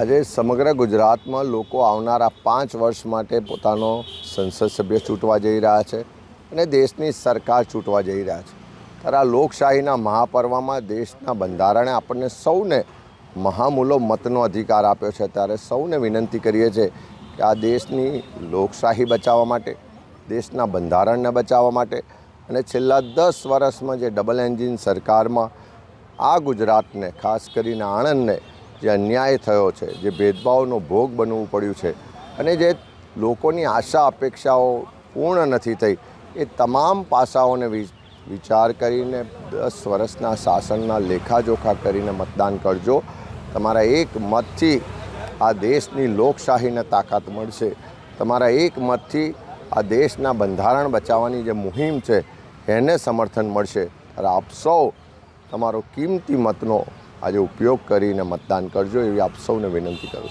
આજે સમગ્ર ગુજરાતમાં લોકો આવનારા પાંચ વર્ષ માટે પોતાનો સંસદ સભ્ય ચૂંટવા જઈ રહ્યા છે અને દેશની સરકાર ચૂંટવા જઈ રહ્યા છે. ત્યારે આ લોકશાહીના મહાપર્વમાં દેશના બંધારણે આપણને સૌને મહામૂલો મતનો અધિકાર આપ્યો છે. ત્યારે સૌને વિનંતી કરીએ છીએ કે આ દેશની લોકશાહી બચાવવા માટે, દેશના બંધારણને બચાવવા માટે અને છેલ્લા દસ વર્ષમાં જે ડબલ એન્જિન સરકારમાં આ ગુજરાતને, ખાસ કરીને આણંદને જે અન્યાય થયો છે, જે ભેદભાવનો ભોગ બનવું પડ્યું છે અને જે લોકોની આશા, અપેક્ષાઓ પૂર્ણ નથી થઈ, એ તમામ પાસાઓને વિચાર કરીને દસ વર્ષના શાસનના લેખાજોખા કરીને મતદાન કરજો. તમારા એક મતથી આ દેશની લોકશાહીને તાકાત મળશે. તમારા એક મતથી આ દેશના બંધારણ બચાવવાની જે મુહિમ છે, એને સમર્થન મળશે. ત્યારે આપ સૌ તમારો કિંમતી મતનો આજે ઉપયોગ કરીને મતદાન કરજો એવી આપ સૌને વિનંતી કરું